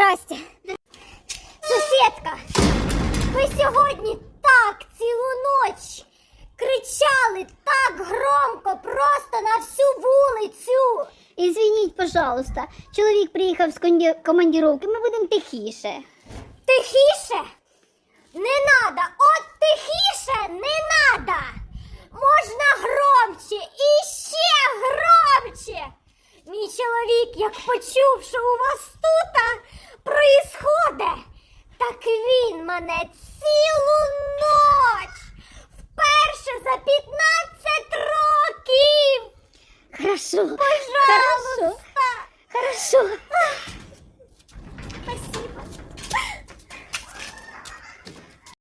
Здрасте. Сусідка, ви сьогодні так цілу ніч кричали так громко, просто на всю вулицю. Извиніть, пожалуйста, чоловік приїхав з командіровки, ми будемо тихіше. Тихіше? Не надо, от тихіше не надо. Можна громче і ще громче. Мій чоловік, як почув, що у вас тут так він мене цілу ніч вперше за 15 років. Хорошо. Пожалуйста. Хорошо. Хорошо.